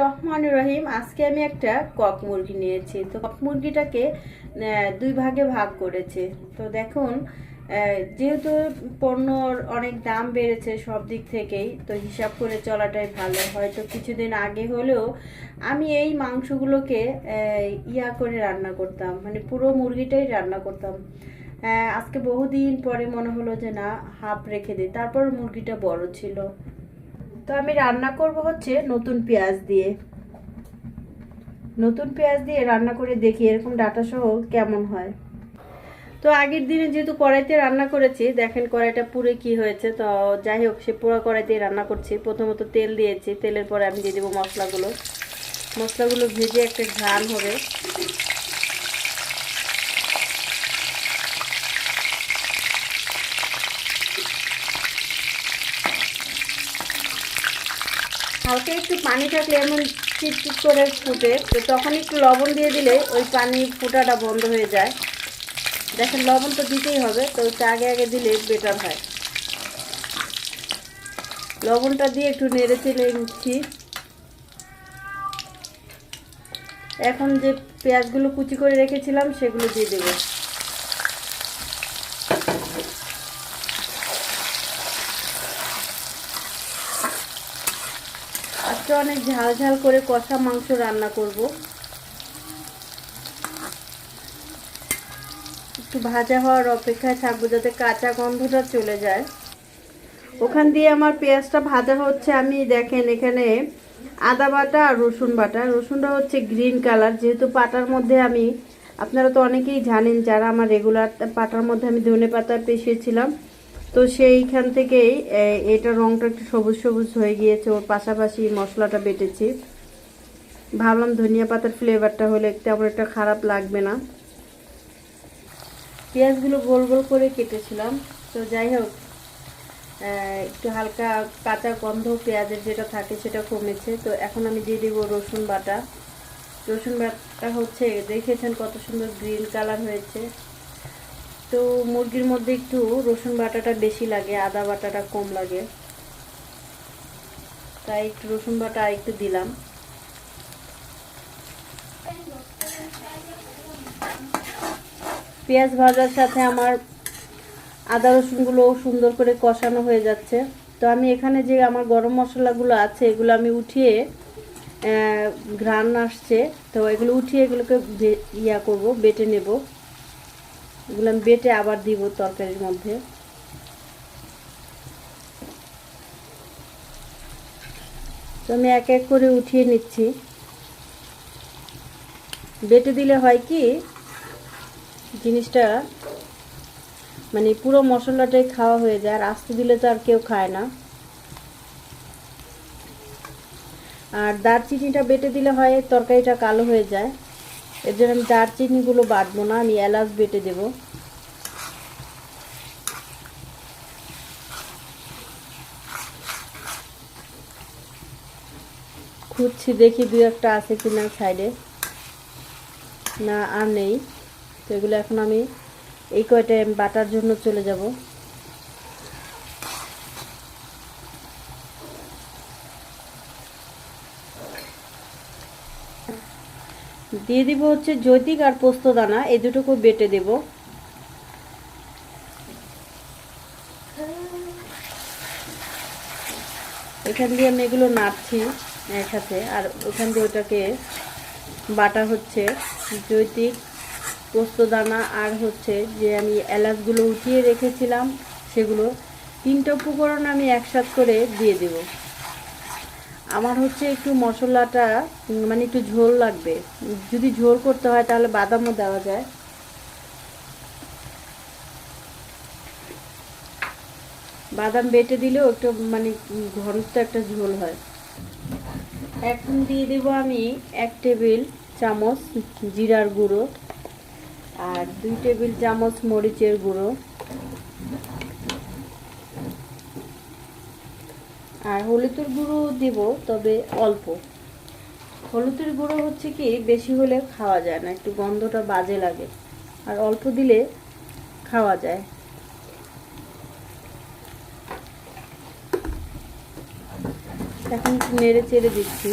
রহমান রহিম আজকে আমি একটা কক মুরগি নিয়েছি। তো কক মুরগিটাকে দুই ভাগে ভাগ করেছে। তো দেখুন যেহেতু পণ্যর অনেক দাম বেড়েছে সব দিক থেকেই, তো হিসাব করে চলাটাই ভালো। হয়তো কিছুদিন আগে হলেও আমি এই মাংসগুলোকে ইয়া করে রান্না করতাম। মানে পুরো মুরগিটাই রান্না করতাম। আজকে বহুদিন পরে মনে হলো যে না, হাফ রেখে দিই। তারপর মুরগিটা বড় ছিল। তো আমি রান্না করব হচ্ছে নতুন পেঁয়াজ দিয়ে। নতুন পেঁয়াজ দিয়ে রান্না করে দেখি এরকম ডাটা সহ কেমন হয়। তো আগের দিনে যেহেতু কড়াইতে রান্না করেছি, দেখেন কড়াইটা পুরে কি হয়েছে, তো যাই হোক, সে পুরো কড়াইতে রান্না করছি। প্রথমত তেল দিয়েছি, তেলের পরে আমি দিয়ে দেবো মশলাগুলো। মশলাগুলো ভেজে একটা ঘ্রাণ হবে। হালকা একটু পানি থাকলে এমন চিটচিট করে ফুটে, তো তখন একটু লবণ দিয়ে দিলে ওই পানি ফোটাটা বন্ধ হয়ে যায়। দেখেন, লবণ তো দিতেই হবে, তো ওটা আগে আগে দিলে বেটার হয়। লবণটা দিয়ে একটু নেড়ে চেড়ে নিচ্ছি। এখন যে পেঁয়াজগুলো কুচি করে রেখেছিলাম, সেগুলো দিয়ে দেবো। আজকে অনেক ঝাল ঝাল করে কষা মাংস রান্না করব। একটু ভাজা হওয়ার অপেক্ষায় থাকব যাতে কাঁচা গন্ধটা চলে যায়। ওখান দিয়ে আমার পেঁয়াজটা ভাজা হচ্ছে, আমি দেখেন এখানে আদা বাটা আর রসুন বাটা। রসুনটা হচ্ছে গ্রিন কালার, যেহেতু পাটার মধ্যে আমি, আপনারা তো অনেকেই জানেন যারা আমার রেগুলার পাটার মধ্যে আমি ধনে পাতা পেশিয়েছিলাম তো সেইখান থেকেই এটা রংটা একটু সবুজ সবুজ হয়ে গিয়েছে। ওর পাশাপাশি মশলাটা বেটেছি। ভাবলাম ধনিয়া পাতার ফ্লেভারটা হলে তেমন একটা খারাপ লাগবে না। পেঁয়াজগুলো গোল গোল করে কেটেছিলাম। তো যাই হোক একটু হালকা কাঁচা গন্ধ পেঁয়াজের যেটা থাকে সেটা কমেছে। তো এখন আমি দিয়ে দেবো রসুন বাটা। রসুন বাটা হচ্ছে, দেখেছেন কত সুন্দর গ্রিন কালার হয়েছে। তো মুরগির মধ্যে একটু রসুন বাটাটা বেশি লাগে, আদা বাটাটা কম লাগে। তাই একটু রসুন বাটা একটু দিলাম। পেঁয়াজ ভাজার সাথে আমার আদা রসুনগুলো সুন্দর করে কষানো হয়ে যাচ্ছে। তো আমি এখানে যে আমার গরম মশলাগুলো আছে, এগুলো আমি উঠিয়ে ঘ্রাণ আসছে। তো এগুলো উঠিয়ে এগুলোকে ইয়া করব, বেটে নেব। এগুলো আমি বেটে আবার দিব তরকারির মধ্যে। তো আমি এক এক করে উঠিয়ে নিচ্ছি। বেটে দিলে হয় কি, জিনিসটা মানে পুরো মশলাটাই খাওয়া হয়ে যায়, আর আস্তে দিলে তো আর কেউ খায় না। আর দারচিনিটা বেটে দিলে হয় তরকারিটা কালো হয়ে যায়। এর জন্য আমি দারচিনিগুলো বাটবো না, আমি এলাচ বেটে দেব। খুঁজছি, দেখি দু একটা আছে কিনা সাইডে। না, আর নেই। তো এগুলো এখন আমি এই কয়টা বাটার জন্য চলে যাব। দিয়ে দিব হচ্ছে জৈতিক আর পোস্ত দানা, এই দুটোকে বেটে দেব। এখান দিয়ে আমি এগুলো নাড়ছি একসাথে, আর ওখান দিয়ে ওটাকে বাটা হচ্ছে জৈতিক পোস্তদানা আর হচ্ছে যে আমি এলাচগুলো উঠিয়ে রেখেছিলাম, সেগুলো তিনটা উপকরণ আমি একসাথ করে দিয়ে দেব। আমার হচ্ছে একটু মশলাটা মানে একটু ঝোল লাগবে। যদি ঝোল করতে হয় তাহলে বাদামও দেওয়া যায়। বাদাম বেটে দিলেও একটু মানে ঘনত্ব একটা ঝোল হয়। এখন দিয়ে দেবো আমি এক টেবিল চামচ জিরার গুঁড়ো আর দুই টেবিল চামচ মরিচের গুঁড়ো। আর হলুদের গুঁড়ো দেব, তবে অল্প। হলুদের গুঁড়ো হচ্ছে কি, বেশি হলে খাওয়া যায় না, একটু গন্ধটা বাজে লাগে। আর অল্প দিলে খাওয়া যায়। এখন একটু নেড়ে চেড়ে দিচ্ছি।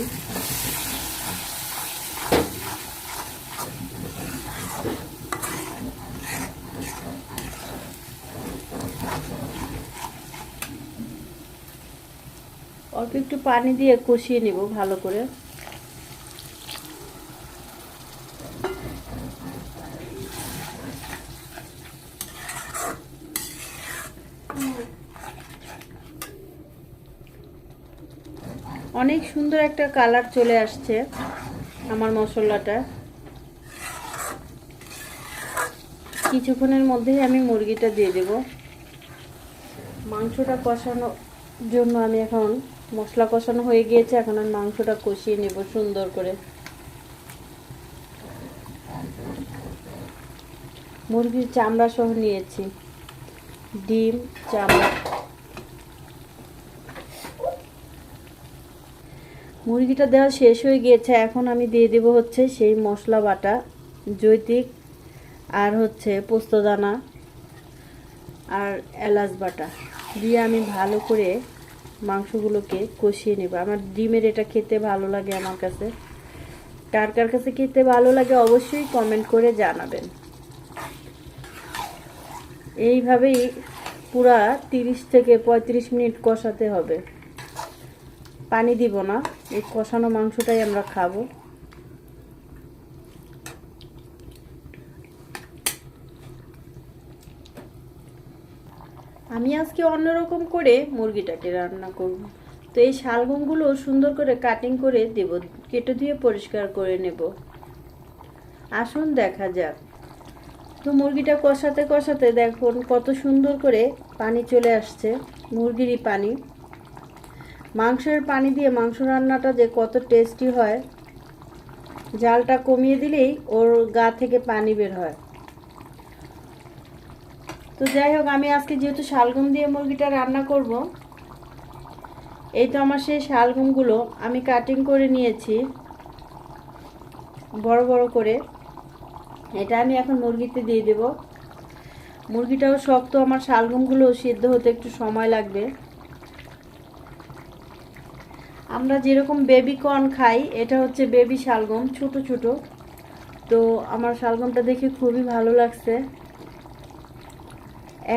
অল্প একটু পানি দিয়ে কষিয়ে নেব ভালো করে। অনেক সুন্দর একটা কালার চলে আসছে আমার মশলাটা। কিছুক্ষণের মধ্যেই আমি মুরগিটা দিয়ে দেব। মাংসটা কষানোর জন্য আমি এখন মশলা কষানো হয়ে গিয়েছে, এখন আমি মাংসটা কষিয়ে নেব সুন্দর করে। মুরগির চামড়া সহ নিয়েছি। ডিম, চামড়া। মুরগিটা দেওয়া শেষ হয়ে গিয়েছে, এখন আমি দিয়ে দেব হচ্ছে সেই মশলা বাটা, জৈতিক আর হচ্ছে পোস্তদানা আর এলাচ বাটা। দিয়ে আমি ভালো করে মাংসগুলোকে কষিয়ে নেব। আমার ডিমের এটা খেতে ভালো লাগে আমার কাছে। কার কার কাছে খেতে ভালো লাগে অবশ্যই কমেন্ট করে জানাবেন। এইভাবেই পুরা তিরিশ থেকে পঁয়ত্রিশ মিনিট কষাতে হবে। পানি দিব না, এই কষানো মাংসটাই আমরা খাব আমি আজকে অন্যরকম করে মুরগিটাকে রান্না করব। তো এই শালগমগুলো সুন্দর করে কাটিং করে দেব, কেটে দিয়ে পরিষ্কার করে নেব। আসুন দেখা যাক। তো মুরগিটা কষাতে কষাতে দেখুন কত সুন্দর করে পানি চলে আসছে, মুরগিরই পানি। মাংসের পানি দিয়ে মাংস রান্নাটা যে কত টেস্টি হয়। জালটা কমিয়ে দিলেই ওর গা থেকে পানি বের হয়। তো যাই হোক, আমি আজকে যেহেতু শালগম দিয়ে মুরগিটা রান্না করব, এই তো আমার সেই শালগমগুলো আমি কাটিং করে নিয়েছি, বড় বড় করে। এটা আমি এখন মুরগিতে দিয়ে দেব। মুরগিটাও শক্ত, আমার শালগমগুলো সিদ্ধ হতে একটু সময় লাগবে। আমরা যেরকম বেবি কর্ন খাই, এটা হচ্ছে বেবি শালগম, ছোট ছোট। তো আমার শালগমটা দেখে খুবই ভালো লাগছে।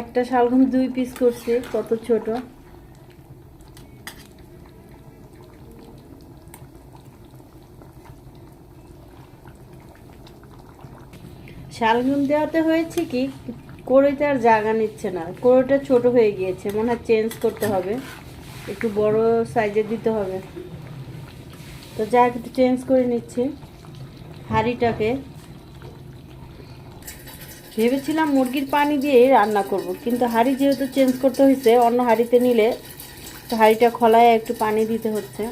একটা শালগম দুই পিস করছে, কত ছোট। শালগম দেওয়াতে হয়েছে কি, কোড়োতে আর জায়গা নিচ্ছে না। কোড়োটা ছোট হয়ে গিয়েছে, মনে হয় চেঞ্জ করতে হবে। একটু বড় সাইজে দিতে হবে। তো যা একটু চেঞ্জ করে নিচ্ছে। হাঁড়িটাকে ভেবেছিলাম মুরগির পানি দিয়ে রান্না করব, কিন্তু হাঁড়ি যেহেতু চেঞ্জ করতে হয়েছে, অন্য হাঁড়িতে নিলে তো হাঁড়িটা খোলায় একটু পানি দিতে হচ্ছে।